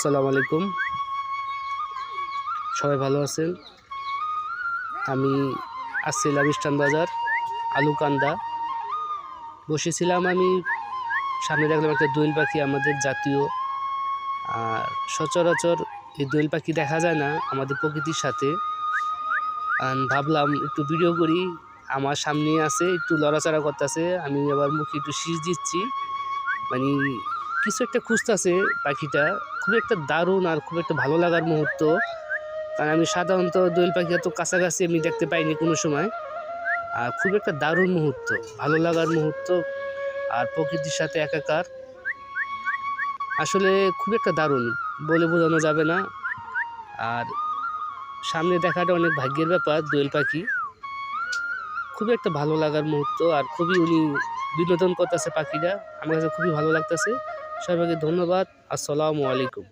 আসসালামু আলাইকুম। সবাই ভালো আছেন? আমি আসছিলাম ইস্টান বাজার, আলুকান্দা। বসেছিলাম আমি, সামনে দেখলাম একটা দোয়েল পাখি আমাদের জাতীয়। আর সচরাচর এই দোয়েল পাখি দেখা যায় না আমাদের প্রকৃতির সাথে। ভাবলাম একটু ভিডিও করি, আমার সামনে আছে, একটু লড়াচড়া করতেছে, আমি আবার মুখে একটু শীষ দিচ্ছি। মানে কিছু একটা খুঁজতেছে পাখিটা। খুব একটা দারুণ আর খুব একটা ভালো লাগার মুহূর্ত। কারণ আমি সাধারণত দোয়েল পাখি এত কাছাকাছি আমি দেখতে পাইনি কোনো সময়। আর খুব একটা দারুণ মুহূর্ত, ভালো লাগার মুহূর্ত আর প্রকৃতির সাথে একাকার। আসলে খুব একটা দারুণ, বলে বোঝানো যাবে না। আর সামনে দেখাটা অনেক ভাগ্যের ব্যাপার দোয়েল পাখি। খুবই একটা ভালো লাগার মুহূর্ত, আর খুবই উনি বিনোদন করতেছে পাখিরা। আমার কাছে খুবই ভালো লাগতেছে। সবাইকে ধন্যবাদ। আসসালামু আলাইকুম।